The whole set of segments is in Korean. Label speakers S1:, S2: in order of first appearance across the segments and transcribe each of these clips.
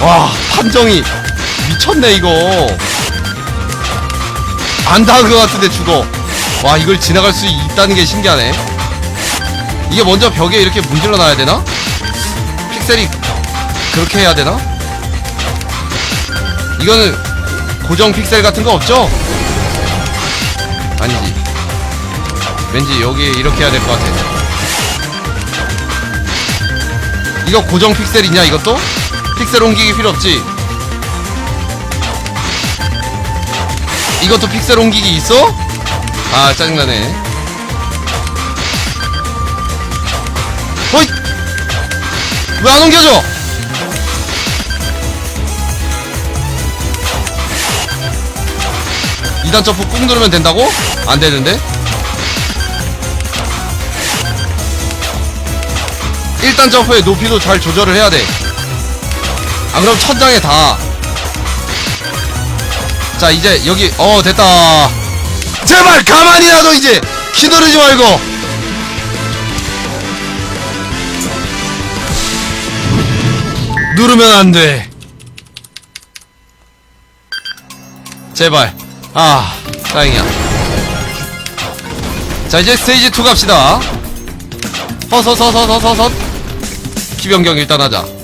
S1: 와 판정이 미쳤네 이거 안 닿은 것 같은데 죽어 와 이걸 지나갈 수 있다는 게 신기하네 이게 먼저 벽에 이렇게 문질러 놔야 되나? 픽셀이 그렇게 해야 되나? 이거는 고정 픽셀 같은 거 없죠? 아니지 왠지 여기 이렇게 해야 될 것 같아 이거 고정 픽셀 있냐 이것도? 픽셀 옮기기 필요 없지 이것도 픽셀 옮기기 있어? 아 짜증나네 어이 왜 안 옮겨져? 이단 점프 꾹 누르면 된다고? 안 되는데? 1단 점프의 높이도 잘 조절을 해야 돼. 아, 그럼 천장에 다. 자, 이제 여기, 어, 됐다. 제발, 가만히 놔둬, 이제! 키 누르지 말고! 누르면 안 돼. 제발. 아, 다행이야. 자, 이제 스테이지 2 갑시다. 허서서서서서서 키 변경 일단 하자.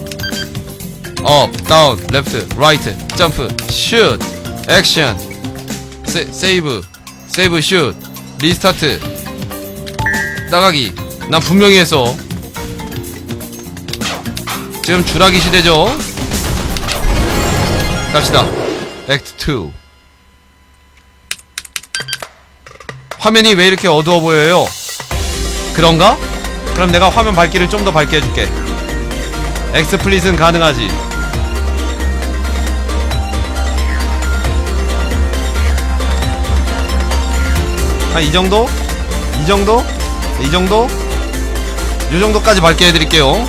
S1: 업, 다운, 레프트, 라이트, 점프, 슛, 액션, 세, 세이브, 세이브, 슛, 리스타트, 나가기. 난 분명히 했어. 지금 주라기 시대죠. 갑시다. 액트 2. 화면이 왜 이렇게 어두워 보여요? 그런가? 그럼 내가 화면 밝기를 좀 더 밝게 해줄게. 엑스플릿은 가능하지. 한 이 정도? 이 정도? 이 정도? 이 정도까지 밝게 해드릴게요.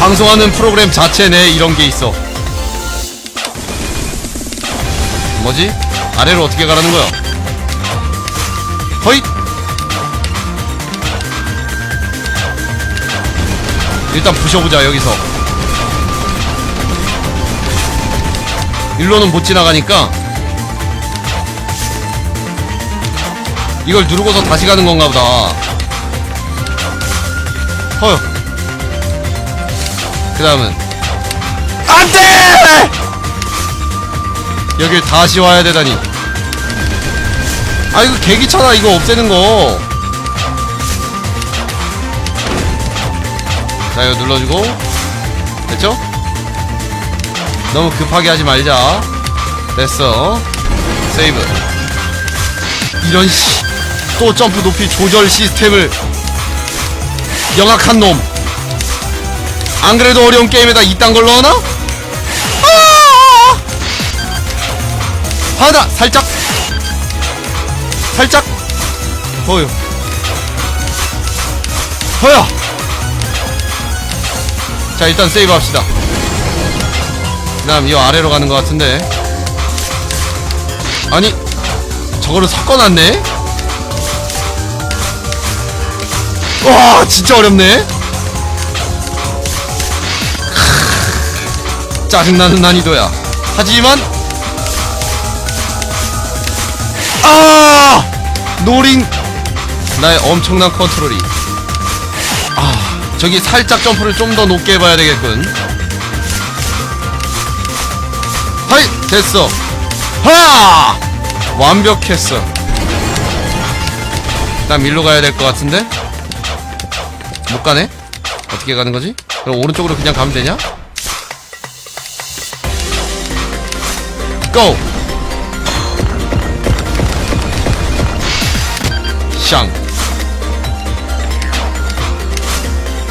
S1: 방송하는 프로그램 자체 내에 이런 게 있어. 뭐지? 아래로 어떻게 가라는 거야? 허잇! 일단 부셔보자 여기서 일로는 못 지나가니까 이걸 누르고서 다시 가는 건가 보다. 허여 그 다음은 안돼! 여길 다시 와야 되다니. 아 이거 개기차다 이거 없애는 거. 자 이거 눌러주고. 됐죠? 너무 급하게 하지 말자. 됐어. 세이브. 이런 씨 또 점프 높이 조절 시스템을 영악한 놈. 안 그래도 어려운 게임에다 이딴 걸 넣어놔? 아! 하나 살짝. 살짝. 허요 허야 자 일단 세이브 합시다. 그 다음 이 아래로 가는 것 같은데. 아니 저거를 섞어놨네 와 진짜 어렵네. 크, 짜증나는 난이도야. 하지만 아! 노링 나의 엄청난 컨트롤이. 아 저기 살짝 점프를 좀 더 높게 해봐야 되겠군. 하이 됐어. 하! 완벽했어. 난 밀로 가야 될 것 같은데 못 가네 어떻게 가는 거지 그럼 오른쪽으로 그냥 가면 되냐 고 샹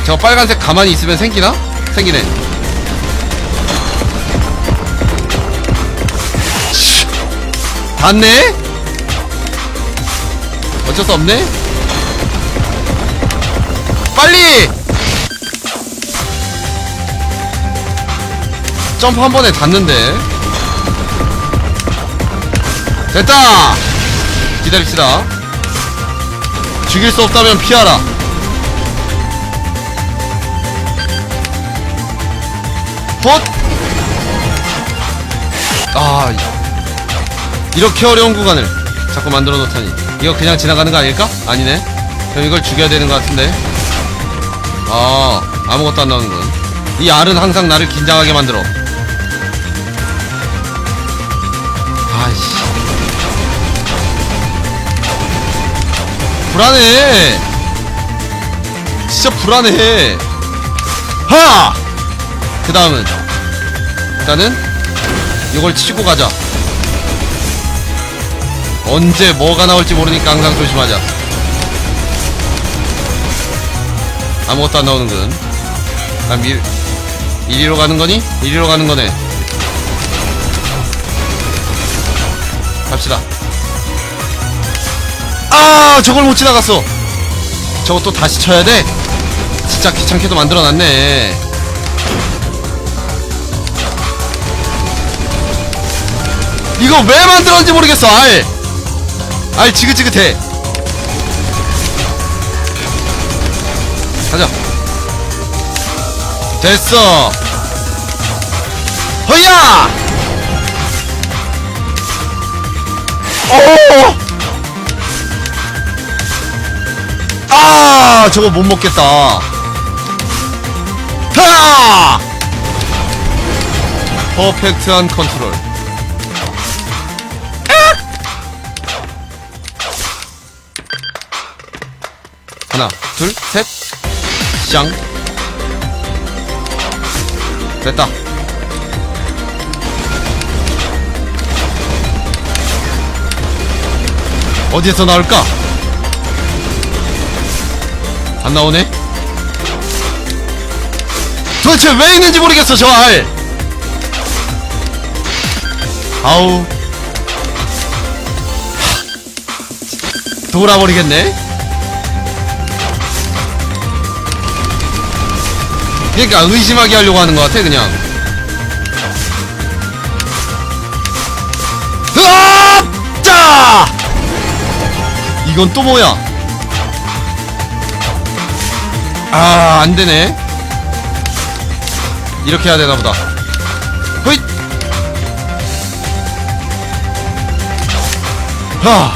S1: 저 빨간색 가만히 있으면 생기나? 생기네. 씨, 닿네? 어쩔 수 없네? 빨리! 점프 한 번에 닿는데. 됐다! 기다립시다. 죽일 수 없다면 피하라. 헛! 아, 이렇게 어려운 구간을 자꾸 만들어 놓다니. 이거 그냥 지나가는 거 아닐까? 아니네. 그럼 이걸 죽여야 되는 것 같은데. 아, 아무것도 안 나오는군. 이 알은 항상 나를 긴장하게 만들어. 아이씨. 불안해. 진짜 불안해. 하! 그 다음은 일단은 이걸 치고 가자. 언제 뭐가 나올지 모르니까 항상 조심하자. 아무것도 안 나오는군. 아, 밀, 이리로 가는 거니? 이리로 가는 거네. 갑시다. 아, 저걸 못 지나갔어. 또 다시 쳐야 돼? 진짜 귀찮게도 만들어놨네. 이거 왜 만들었는지 모르겠어, 알! 알 지긋지긋해. 가자. 됐어. 허야! 오! 아, 저거 못 먹겠다. 하! 퍼펙트한 컨트롤. 하나, 둘, 셋. 쌍. 됐다. 어디에서 나올까? 안 나오네? 도대체 왜 있는지 모르겠어, 저 알! 아우. 하, 돌아버리겠네? 그러니까 의심하게 하려고 하는 것 같아, 그냥. 으아! 짜! 이건 또 뭐야? 아, 안 되네. 이렇게 해야 되나 보다. 허잇! 하!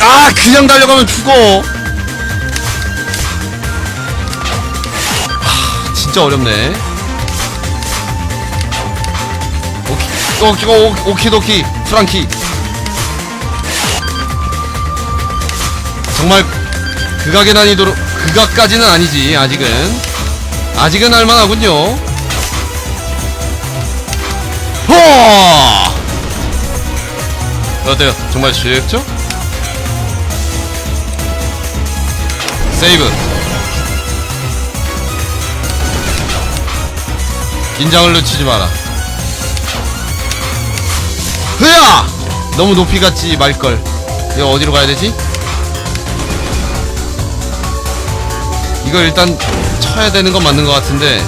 S1: 아, 그냥 달려가면 죽어. 진짜 어렵네. 오키, 오키, 오키, 오키도키, 프랑키. 정말 극악의 난이도로 극악까지는 아니지 아직은 아직은 할만하군요 호 어때요 정말 쉽죠? 세이브 긴장을 늦추지 마라. 흐야! 너무 높이 갔지 말걸. 이거 어디로 가야 되지? 이거 일단 쳐야 되는 건 맞는 것 같은데.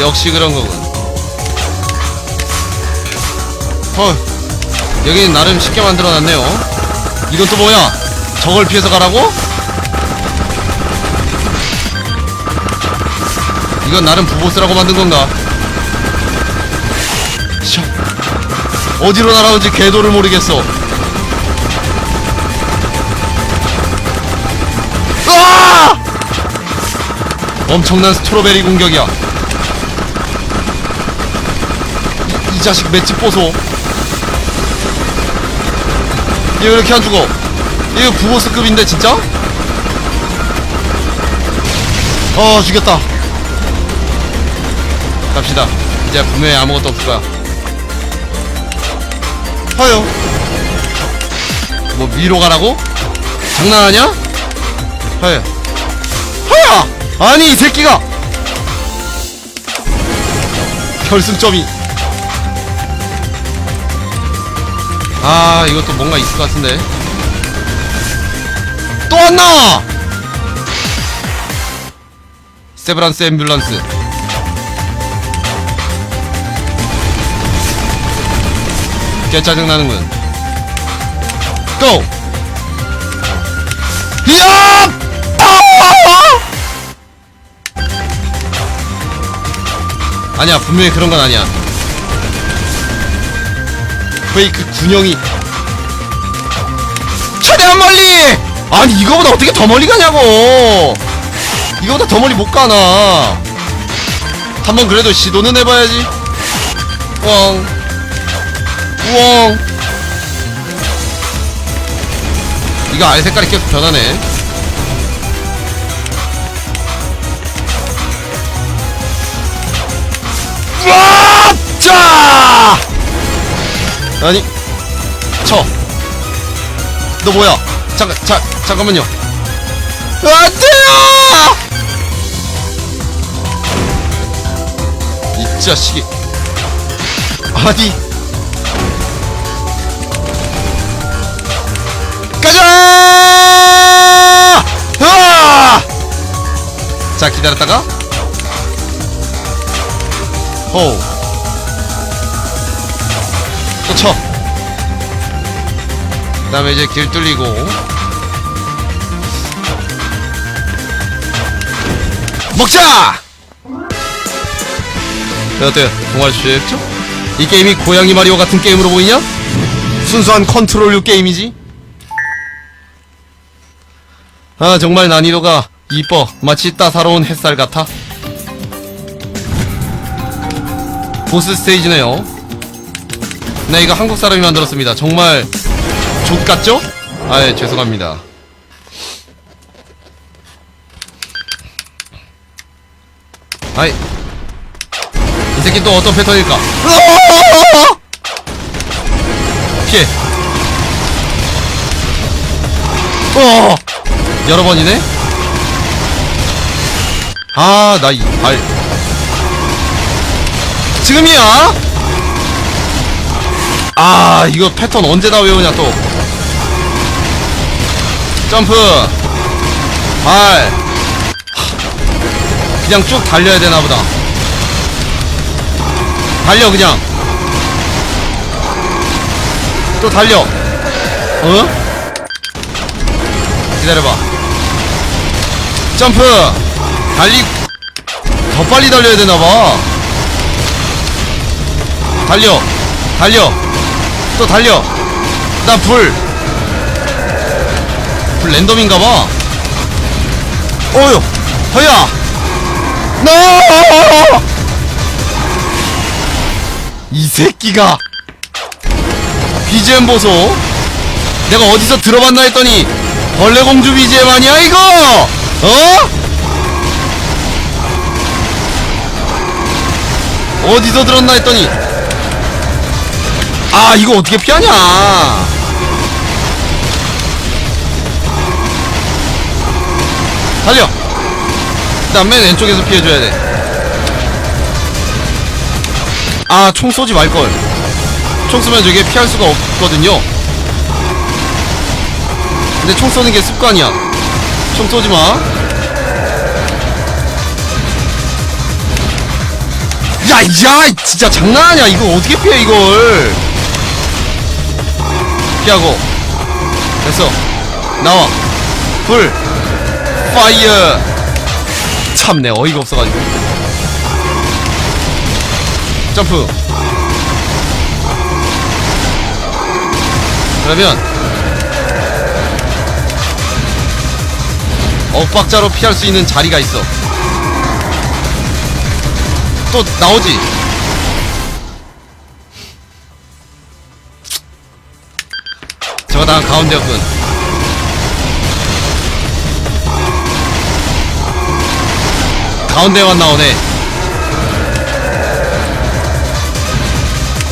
S1: 역시 그런 거군. 헐. 여기는 나름 쉽게 만들어놨네요. 이건 또 뭐야? 저걸 피해서 가라고? 이건 나름 부보스라고 만든 건가 샤 어디로 날아온지 궤도를 모르겠어 으아! 엄청난 스트로베리 공격이야. 이, 이 자식 맷집 보소. 얘 왜 이렇게 안 죽어? 이거 부보스급인데 진짜? 어 죽였다. 갑시다. 이제 분명히 아무것도 없을 거야. 허요. 뭐 위로 가라고? 장난하냐? 허야 허야 아니 이 새끼가 결승점이 아 이것도 뭔가 있을 것 같은데 또 왔나 세브란스 앰뷸런스 개 짜증나는군. 고! 이야! 아니야 분명히 그런 건 아니야. 페이크 군형이. 최대한 멀리! 아니 이거보다 어떻게 더 멀리 가냐고! 이거보다 더 멀리 못 가나. 한번 그래도 시도는 해봐야지 웡 웡. 이거 알 색깔이 계속 변하네 와! 자! 아니 쳐. 너 뭐야? 잠깐, 자, 잠깐만요. 안 돼요! 이 자식이. 아니. 으아! 자, 기다렸다가. 호. 또 쳐. 그 다음에 이제 길 뚫리고 먹자! 네, 어때요? 동아리 주셨죠? 이 게임이 고양이 마리오 같은 게임으로 보이냐? 순수한 컨트롤류 게임이지 아 정말 난이도가 이뻐. 마치 따사로운 햇살 같아. 보스 스테이지네요. 네 이거 한국 사람이 만들었습니다. 정말 족같죠? 아예 죄송합니다. 아이. 이 새끼 또 어떤 패턴일까! 피해. 어 여러 번이네? 아 나 이발 지금이야? 아 이거 패턴 언제 다 외우냐 또. 점프. 발 그냥 쭉 달려야 되나 보다. 달려 그냥. 또 달려. 어? 기다려봐 점프! 달리 더 빨리 달려야 되나봐. 달려 달려. 또 달려. 나불. 불 랜덤인가봐. 어휴 허야! 노! 이 새끼가! BGM 보소. 내가 어디서 들어봤나 했더니 벌레공주 BGM 아니야 이거 어? 어디서 들었나 했더니. 아 이거 어떻게 피하냐? 달려. 일단 맨 왼쪽에서 피해줘야 돼아 총 쏘지 말걸. 총 쏘면 저게 피할 수가 없거든요. 근데 총 쏘는 게 습관이야 총 쏘지 마 야, 야, 진짜 장난하냐? 이거 어떻게 피해, 이걸? 피하고. 됐어. 나와. 불. 파이어. 참내 어이가 없어가지고. 점프. 그러면 엇박자로 피할 수 있는 자리가 있어. 또 나오지. 저거 다 가운데였군. 가운데만 나오네.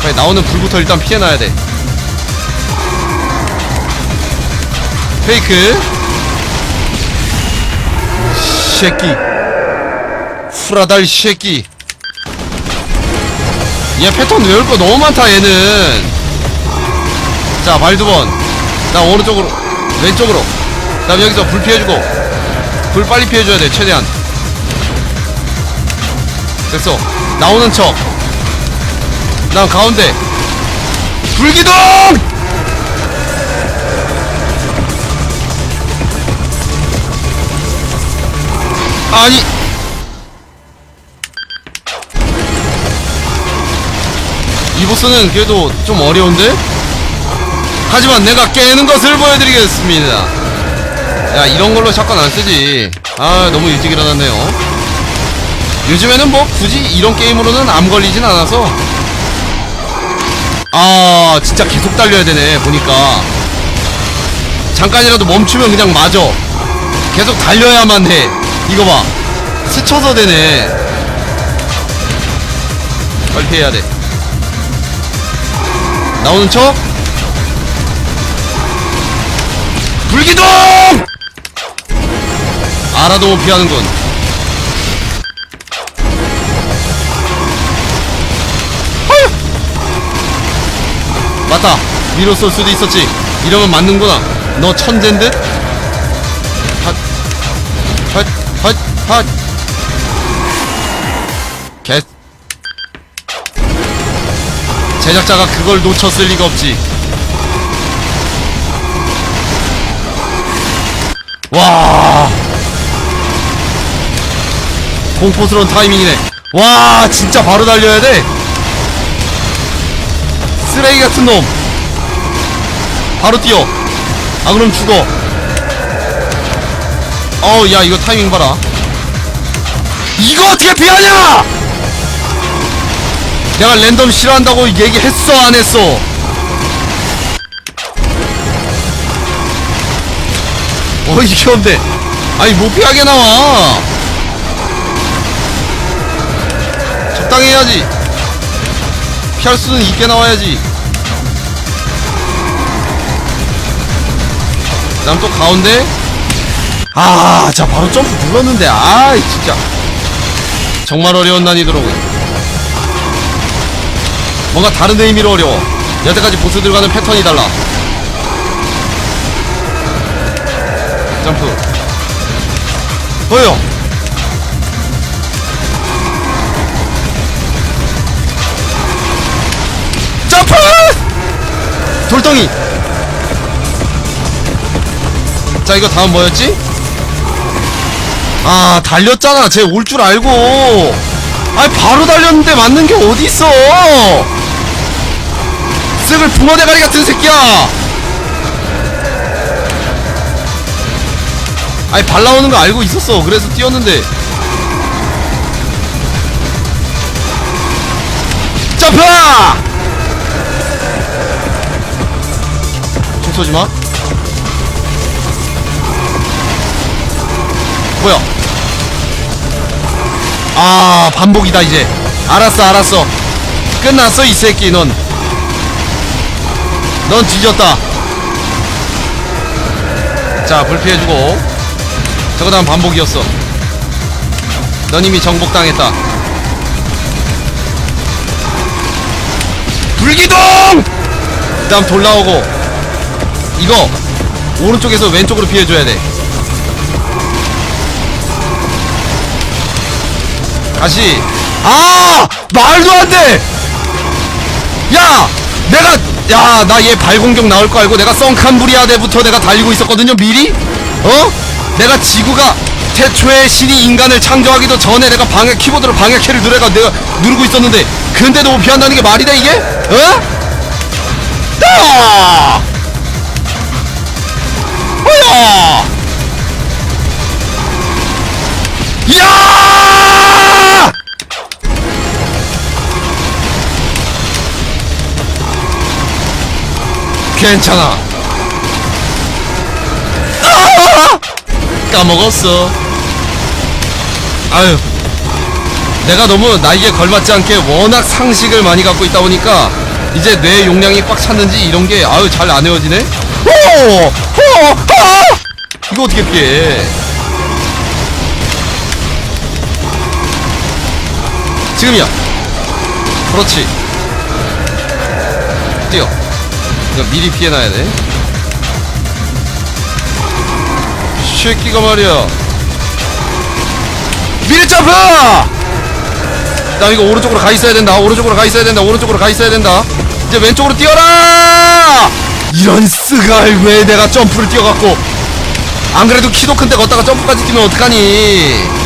S1: 빨리 나오는 불부터 일단 피해놔야 돼. 페이크. 새끼. 후라달 새끼. 얘 패턴 외울 거 너무 많다 얘는. 자 발 두번. 나 오른쪽으로 왼쪽으로. 그 다음 여기서 불 피해주고. 불 빨리 피해줘야 돼 최대한. 됐어. 나오는 척. 다음 가운데. 불기둥 아니 보스는 그래도 좀 어려운데? 하지만 내가 깨는 것을 보여드리겠습니다. 야, 이런 걸로 샷건 안 쓰지. 아, 너무 일찍 일어났네요. 요즘에는 뭐 굳이 이런 게임으로는 암 걸리진 않아서. 아, 진짜 계속 달려야 되네, 보니까. 잠깐이라도 멈추면 그냥 맞아. 계속 달려야만 해. 이거 봐. 스쳐서 되네. 빨리 피해야 돼. 나오는 척? 불기둥! 알아도 못 피하는군. 헐! 맞다. 위로 쏠 수도 있었지. 이러면 맞는구나. 너 천잰 듯? 핫, 핫, 핫. 개. 제작자가 그걸 놓쳤을 리가 없지. 와. 공포스러운 타이밍이네. 와, 진짜 바로 달려야 돼. 쓰레기 같은 놈. 바로 뛰어. 아, 그럼 죽어. 어우, 야, 이거 타이밍 봐라. 이거 어떻게 피하냐! 내가 랜덤 싫어한다고 얘기했어, 안 했어? 어, 이게 뭔데? 아니, 못 피하게 나와. 적당히 해야지. 피할 수는 있게 나와야지. 그 다음 또 가운데. 아, 자, 바로 점프 눌렀는데. 아이, 진짜. 정말 어려운 난이도로군. 뭔가 다른 의미로 어려워. 여태까지 보스들과는 패턴이 달라. 점프. 보여. 점프! 돌덩이. 자, 이거 다음 뭐였지? 아, 달렸잖아. 쟤 올 줄 알고. 아니, 바로 달렸는데 맞는 게 어딨어! 쓱을 붕어 대가리 같은 새끼야! 아니, 발 나오는 거 알고 있었어. 그래서 뛰었는데. 점프! 총 쏘지 마. 뭐야? 아 반복이다 이제. 알았어 알았어. 끝났어 이 새끼 넌. 넌 뒤졌다. 자 불피해주고. 저거 다음 반복이었어. 넌 이미 정복당했다. 불기둥! 그 다음 돌 나오고. 이거 오른쪽에서 왼쪽으로 피해줘야 돼 다시 아 말도 안돼 야 내가 야 나 얘 발공격 나올 거 알고 내가 썬칸브리아대부터 내가 달리고 있었거든요 미리 어 내가 지구가 태초에 신이 인간을 창조하기도 전에 내가 방해 키보드로 방해키를 누르가 내가 누르고 있었는데 근데도 못 피한다는 게 말이 돼 이게 어? 아! 뭐야 야! 괜찮아. 아! 까먹었어. 아유. 내가 너무 나이에 걸맞지 않게 워낙 상식을 많이 갖고 있다 보니까 이제 뇌 용량이 꽉 찼는지 이런 게 아유 잘안 외워지네. 오! 오! 아! 이거 어떻게 피해? 지금이야. 그렇지. 뛰어. 이거 미리 피해놔야 돼. 이 새끼가 말이야. 미리 점프! 나 이거 오른쪽으로 가 있어야 된다. 오른쪽으로 가 있어야 된다. 오른쪽으로 가 있어야 된다. 이제 왼쪽으로 뛰어라! 이런 쓰갈 왜 내가 점프를 뛰어갖고 안 그래도 키도 큰데 걷다가 점프까지 뛰면 어떡하니?